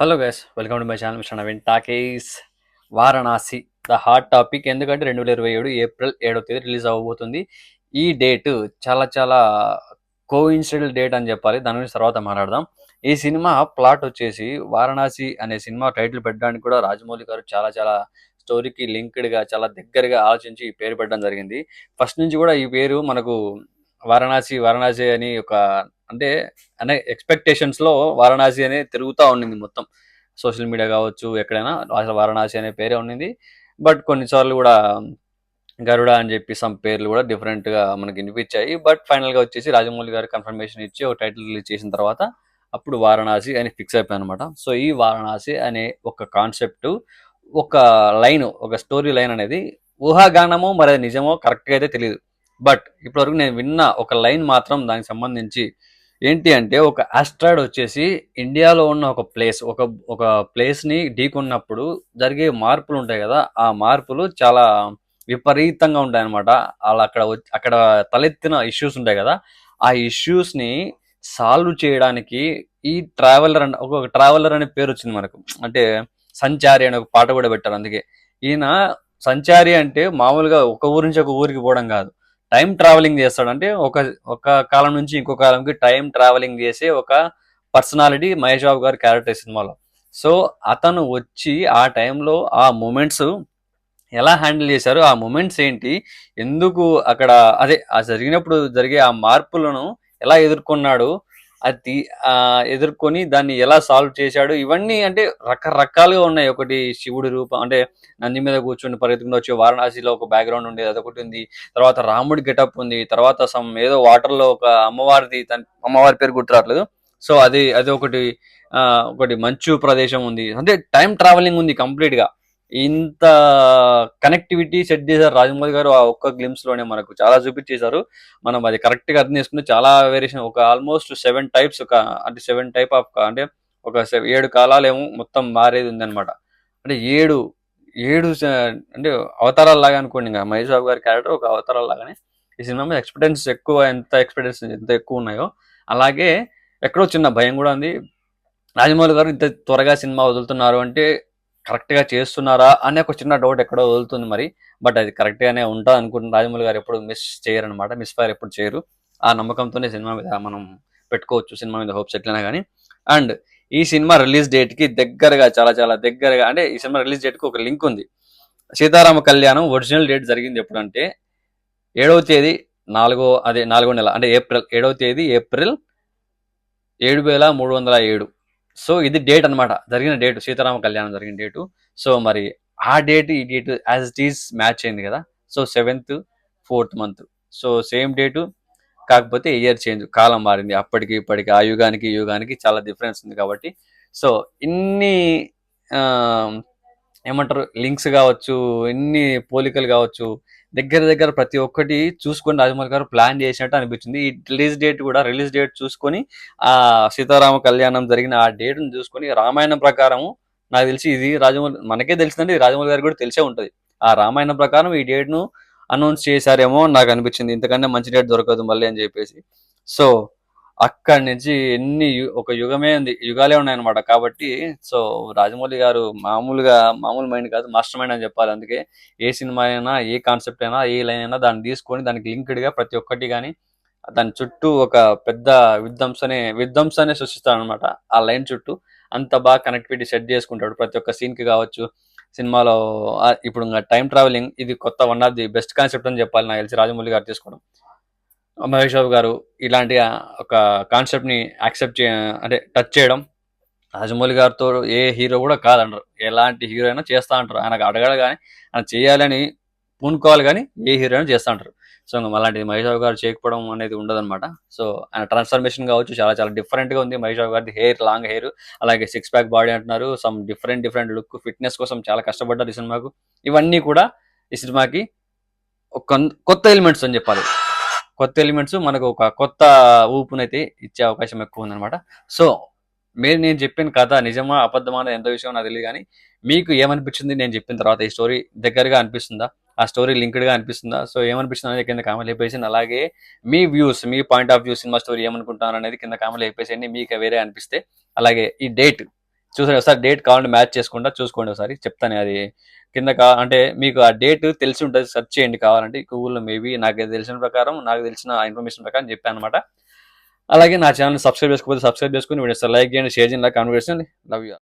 Hello guys welcome to my channel mister Naveen talks Varanasi the hot topic ఎందుకంటే రెండు వేల ఇరవై ఏడు ఏప్రిల్ ఏడవ తేదీ రిలీజ్ అవ్వబోతుంది. ఈ డేట్ చాలా చాలా కోఇన్సిడెంట్ డేట్ అని చెప్పాలి. దాని గురించి తర్వాత మాట్లాడదాం. ఈ సినిమా ప్లాట్ వచ్చేసి వారణాసి అనే సినిమా టైటిల్ పెట్టడానికి కూడా రాజమౌళి గారు చాలా చాలా స్టోరీకి లింక్డ్గా చాలా దగ్గరగా ఆలోచించి ఈ పేరు పెట్టడం జరిగింది. ఫస్ట్ నుంచి కూడా ఈ పేరు మనకు వారణాసి వారణాసి అని ఒక అంటే అనే ఎక్స్పెక్టేషన్స్లో వారణాసి అనే తిరుగుతూ ఉండింది మొత్తం. సోషల్ మీడియా కావచ్చు ఎక్కడైనా అసలు వారణాసి అనే పేరే ఉండింది. బట్ కొన్నిసార్లు కూడా గరుడ అని చెప్పి సమ్ పేర్లు కూడా డిఫరెంట్గా మనకి వినిపించాయి. బట్ ఫైనల్గా వచ్చేసి రాజమౌళి గారు కన్ఫర్మేషన్ ఇచ్చి ఒక టైటిల్ రిలీజ్ చేసిన తర్వాత అప్పుడు వారణాసి అని ఫిక్స్ అయిపోయాను అనమాట సో ఈ వారణాసి అనే ఒక కాన్సెప్ట్ ఒక లైన్ ఒక స్టోరీ లైన్ అనేది ఊహాగానమో మరి నిజమో కరెక్ట్గా అయితే తెలియదు బట్ ఇప్పటివరకు నేను విన్న ఒక లైన్ మాత్రం దానికి సంబంధించి ఏంటి అంటే ఒక ఆస్ట్రాయిడ్ వచ్చేసి ఇండియాలో ఉన్న ఒక ప్లేస్ ఒక ఒక ప్లేస్ని ఢీకొన్నప్పుడు జరిగే మార్పులు ఉంటాయి కదా ఆ మార్పులు చాలా విపరీతంగా ఉంటాయి అనమాట అలా అక్కడ అక్కడ తలెత్తిన ఇష్యూస్ ఉంటాయి కదా ఆ ఇష్యూస్ని సాల్వ్ చేయడానికి ఈ ట్రావెలర్ అని ఒక ట్రావెలర్ అనే పేరు వచ్చింది మనకు. అంటే సంచారి అనే ఒక పాట కూడా పెట్టారు అందుకే. ఈయన సంచారి అంటే మామూలుగా ఒక ఊరి నుంచి ఒక ఊరికి పోవడం కాదు. టైం ట్రావెలింగ్ చేస్తాడు. అంటే ఒక ఒక కాలం నుంచి ఇంకో కాలంకి టైం ట్రావెలింగ్ చేసే ఒక పర్సనాలిటీ మహేష్ బాబు గారి క్యారెక్టర్ సినిమాలో. సో అతను వచ్చి ఆ టైంలో ఆ మూమెంట్స్ ఎలా హ్యాండిల్ చేశారు ఆ మూమెంట్స్ ఏంటి ఎందుకు అక్కడ అదే ఆ జరిగినప్పుడు జరిగే ఆ మార్పులను ఎలా ఎదుర్కొన్నాడు అది ఆ, ఎదుర్కొని దాన్ని ఎలా సాల్వ్ చేశాడు. ఇవన్నీ అంటే రకరకాలుగా ఉన్నాయి. ఒకటి శివుడి రూపం అంటే నంది మీద కూర్చుని పరిగెత్తుకుంటూ వచ్చి వారణాసిలో ఒక బ్యాక్గ్రౌండ్ ఉండేది అదొకటి ఉంది. తర్వాత రాముడి గెటప్ ఉంది. తర్వాత సమ్ ఏదో వాటర్లో ఒక అమ్మవారిది తన అమ్మవారి పేరు గుర్తురావట్లేదు సో అది అది ఒకటి ఆ, ఒకటి మంచు ప్రదేశం ఉంది. అంటే టైం ట్రావెలింగ్ ఉంది కంప్లీట్గా ఇంత కనెక్టివిటీ సెట్ చేశారు రాజమౌళి గారు ఆ ఒక్క గ్లిమ్స్లోనే మనకు చాలా చూపించేశారు. మనం అది కరెక్ట్గా అర్థం చేసుకుంటే చాలా వేరియేషన్ ఒక ఆల్మోస్ట్ సెవెన్ టైప్స్ ఒక అంటే సెవెన్ టైప్ ఆఫ్ అంటే ఒక ఏడు కాలాలేమో మొత్తం మారేది ఉంది అనమాట అంటే ఏడు ఏడు అంటే అవతారాల లాగా అనుకోండి ఇంకా మహేష్ బాబు గారి క్యారెక్టర్ ఒక అవతారాల లాగానే ఈ సినిమా మీద ఎక్స్పెక్టెన్స్ ఎక్కువ ఎంత ఎక్స్పెక్టెన్స్ ఎంత ఎక్కువ ఉన్నాయో. అలాగే ఎక్కడో చిన్న భయం కూడా ఉంది. రాజమౌళి గారు ఇంత త్వరగా సినిమా వదులుతున్నారు అంటే కరెక్ట్గా చేస్తున్నారా అనే ఒక చిన్న డౌట్ ఎక్కడో వదులుతుంది మరి. బట్ అది కరెక్ట్గానే ఉంటా అనుకుంటున్న రాజమౌళి గారు ఎప్పుడు మిస్ చేయరనమాట మిస్ ఫైర్ ఎప్పుడు చేయరు. ఆ నమ్మకంతోనే సినిమా మీద మనం పెట్టుకోవచ్చు. సినిమా మీద హోప్స్ ఎట్లయినా కానీ అండ్ ఈ సినిమా రిలీజ్ డేట్కి దగ్గరగా చాలా చాలా దగ్గరగా అంటే ఈ సినిమా రిలీజ్ డేట్కి ఒక లింక్ ఉంది. సీతారామ కళ్యాణం ఒరిజినల్ డేట్ జరిగింది ఎప్పుడంటే ఏడవ తేదీ నాలుగో అదే నాలుగో నెల అంటే ఏప్రిల్ ఏడవ తేదీ ఏప్రిల్ ఏడు వేల మూడు వందల ఏడు. సో ఇది డేట్ అన్నమాట. జరిగిన డేట్ సీతారామ కళ్యాణం జరిగిన డేటు. సో మరి ఆ డేట్ ఈ date as it is match అయింది కదా. So seventh fourth month so same date కాకపోతే ఇయర్ చేంజ్ కాలం మారింది. అప్పటికి ఇప్పటికి ఆ యుగానికి యుగానికి చాలా డిఫరెన్స్ ఉంది కాబట్టి. సో ఇన్ని ఏమంటారు లింక్స్ కావచ్చు ఎన్ని పోలికలు కావచ్చు దగ్గర దగ్గర ప్రతి ఒక్కటి చూసుకొని రాజమౌళి గారు ప్లాన్ చేసినట్టు అనిపించింది. ఈ రిలీజ్ డేట్ కూడా రిలీజ్ డేట్ చూసుకొని ఆ సీతారామ కళ్యాణం జరిగిన ఆ డేట్ను చూసుకొని రామాయణం ప్రకారం నాకు తెలిసి ఇది రాజమౌళి మనకే తెలిసిందండి రాజమౌళి గారు కూడా తెలిసే ఉంటుంది. ఆ రామాయణం ప్రకారం ఈ డేట్ను అనౌన్స్ చేశారేమో నాకు అనిపించింది. ఇంతకన్నా మంచి డేట్ దొరకదు మళ్ళీ అని చెప్పేసి. సో అక్కడి నుంచి ఎన్ని యు- ఒక యుగమే ఉంది యుగాలే ఉన్నాయన్నమాట. కాబట్టి సో రాజమౌళి గారు మామూలుగా మామూలు మైండ్ కాదు మాస్టర్ మైండ్ అని చెప్పాలి. అందుకే ఏ సినిమా అయినా ఏ కాన్సెప్ట్ అయినా ఏ లైన్ అయినా దాన్ని తీసుకొని దానికి లింక్డ్గా ప్రతి ఒక్కటి కానీ దాని చుట్టూ ఒక పెద్ద విధ్వంసనే విధ్వంసాన్ని సృష్టిస్తాడు అనమాట ఆ లైన్ చుట్టూ. అంత బాగా కనెక్టివిటీ సెట్ చేసుకుంటాడు ప్రతి ఒక్క సీన్కి కావచ్చు. సినిమాలో ఇప్పుడు టైం ట్రావెలింగ్ ఇది కొత్త one of the best concept అని చెప్పాలి నాకు తెలిసి రాజమౌళి గారు తీసుకోవడం. మహేష్ బాబు గారు ఇలాంటి ఒక కాన్సెప్ట్ని యాక్సెప్ట్ చే అంటే టచ్ చేయడం రాజమౌళి గారితో ఏ హీరో కూడా కాదంటారు. ఎలాంటి హీరో అయినా చేస్తా అంటారు. ఆయనకు అడగాలి కానీ ఆయన చేయాలని పూనుకోవాలి కానీ ఏ హీరో అయినా చేస్తా అంటారు. సో ఇంకా అలాంటిది మహేష్ బాబు గారు చేయకపోవడం అనేది ఉండదన్నమాట. సో ఆయన ట్రాన్స్ఫర్మేషన్ కావచ్చు చాలా చాలా డిఫరెంట్గా ఉంది మహేష్ బాబు గారి హెయిర్ లాంగ్ హెయిర్ అలాగే సిక్స్ ప్యాక్ బాడీ అంటున్నారు. Some different different look fitness కోసం చాలా కష్టపడ్డారు ఈ సినిమాకు. ఇవన్నీ కూడా ఈ సినిమాకి కొత్త ఎలిమెంట్స్ అని చెప్పాలి. కొత్త ఎలిమెంట్స్ మనకు ఒక కొత్త ఊపునైతే ఇచ్చే అవకాశం ఎక్కువ ఉందన్నమాట. సో మీరు నేను చెప్పిన కథ నిజమా అబద్ధమా ఎంత విషయం నాకు తెలియదు కానీ మీకు ఏమనిపించింది? నేను చెప్పిన తర్వాత ఈ స్టోరీ దగ్గరగా అనిపిస్తుందా? ఆ స్టోరీ లింక్డ్గా అనిపిస్తుందా? సో ఏమనిపిస్తుంది అనేది కింద కామెంట్ చెప్పేసి అలాగే మీ views me point of view cinema story ఏమనుకుంటున్నారు అనేది కింద కామెంట్ చెప్పేసేయండి మీకు వేరే అనిపిస్తే. అలాగే ఈ డేట్ చూసారు ఒకసారి డేట్ కావాలంటే మ్యాచ్ చేసుకుంటా చూసుకోండి ఒకసారి. చెప్తాను అది కింద కా అంటే మీకు ఆ డేట్ తెలిసి ఉంటుంది సెర్చ్ చేయండి కావాలంటే. గూగుల్లో మేబీ నాకు తెలిసిన ప్రకారం నాకు తెలిసిన ఇన్ఫర్మేషన్ ప్రకారం చెప్పాను అనమాట అలాగే నా ఛానల్ సబ్స్క్రైబ్ చేసుకోకపోతే సబ్స్క్రైబ్ చేసుకుని వీడియో లైక్ చేయండి షేర్ చేయండి కాన్వర్సేషన్ లవ్ యూ